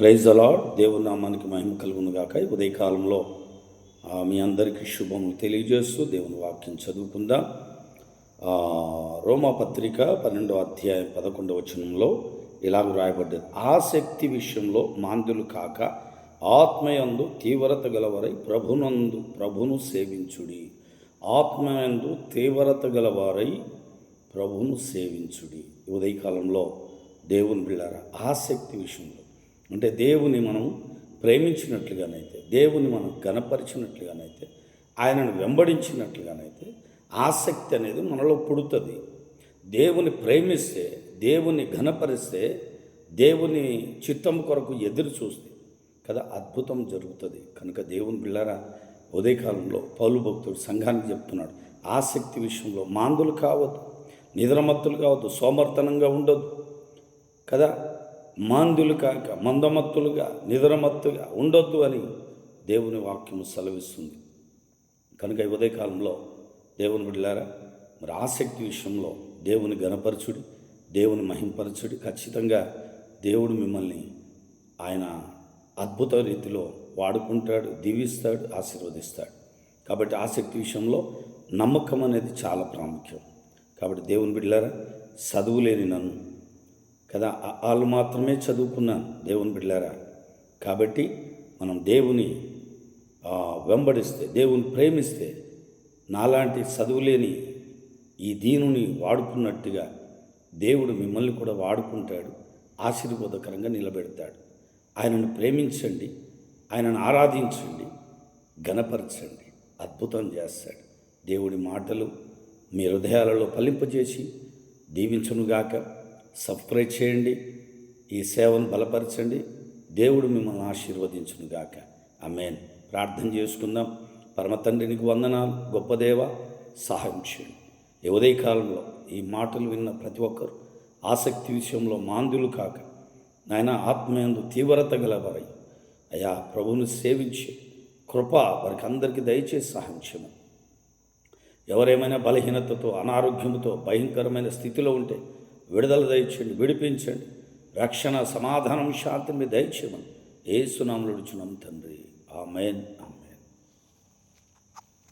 Praise అలాడ్ దేవుని నామానికి మహిమ కలుగును గాక. ఉదయకాలంలో మీ అందరికీ శుభములు తెలియజేస్తూ దేవుని వాక్యం చదువుకుందాం. ఆ, రోమా పత్రిక పన్నెండవ అధ్యాయం పదకొండవ వచనంలో ఇలాగ రాయబడ్డది ఆసక్తి విషయంలో మాంద్యులు కాక ఆత్మయందు తీవ్రత గలవారై ప్రభునందు ప్రభును సేవించుడి. ఆత్మయందు తీవ్రత గలవారై ప్రభును సేవించుడి. ఉదయకాలంలో దేవుని బిళ్ళారా ఆసక్తి విషయంలో అంటే దేవుని మనం ప్రేమించినట్లుగానైతే దేవుని మనం గణపరిచినట్లుగానైతే ఆయనను వెంబడించినట్లుగానైతే ఆసక్తి అనేది మనలో పుడుతుంది. దేవుని ప్రేమిస్తే దేవుని ఘనపరిస్తే దేవుని చిత్తం కొరకు ఎదురు చూస్తే కదా అద్భుతం జరుగుతుంది. కనుక దేవుని బిళ్ళారా ఉదయకాలంలో పౌలు భక్తుడు సంఘానికి చెప్తున్నాడు ఆసక్తి విషయంలో మాందులు కావద్దు నిద్రమత్తులు కావద్దు సోమర్తనంగా ఉండొద్దు కదా. మాందులు కాక మందమత్తులుగా నిద్రమత్తుగా ఉండొద్దు అని దేవుని వాక్యము సెలవిస్తుంది. కనుక ఈ ఉదయకాలంలో దేవుని బిడ్డారా మరి ఆసక్తి విషయంలో దేవుని గణపరచుడి దేవుని మహింపరచుడి ఖచ్చితంగా దేవుడు మిమ్మల్ని ఆయన అద్భుత రీతిలో వాడుకుంటాడు దీవిస్తాడు ఆశీర్వదిస్తాడు. కాబట్టి ఆసక్తి విషయంలో నమ్మకం అనేది చాలా ప్రాముఖ్యం. కాబట్టి దేవుని బిడ్డలారా చదువు లేని నన్ను కదా? వాళ్ళు మాత్రమే చదువుకున్నాను దేవుని బిడ్డారా కాబట్టి మనం దేవుని వెంబడిస్తే దేవుని ప్రేమిస్తే నాలాంటి చదువులేని ఈ దీనుని వాడుకున్నట్టుగా దేవుడు మిమ్మల్ని కూడా వాడుకుంటాడు ఆశీర్వాదకరంగా నిలబెడతాడు. ఆయనను ప్రేమించండి ఆయనను ఆరాధించండి గణపరచండి అద్భుతం చేస్తాడు. దేవుడి మాటలు మీ హృదయాలలో ఫలింపజేసి దీవించునుగాక. సబ్స్క్రైబ్ చేయండి ఈ సేవను బలపరచండి. దేవుడు మిమ్మల్ని ఆశీర్వదించునుగాక అమేన్ ప్రార్థన చేసుకుందాం. పరమతండ్రినికి వందనాలు. గొప్ప దేవ సహాయం చేయండి. ఈ ఉదయకాలంలో ఈ మాటలు విన్న ప్రతి ఒక్కరు ఆసక్తి విషయంలో మాందులు కాక నాయన ఆత్మయందు తీవ్రత గలవారై అయా ప్రభువును సేవించి కృప వారికి అందరికీ దయచేసి సహాయం చేయమని. ఎవరేమైనా బలహీనతతో అనారోగ్యంతో భయంకరమైన స్థితిలో ఉంటే విడుదల దయచేయండి విడిపించండి. రక్షణ సమాధానం శాంతిని దయచేయమని. ఏ సునాములు తండ్రి. ఆమెన్.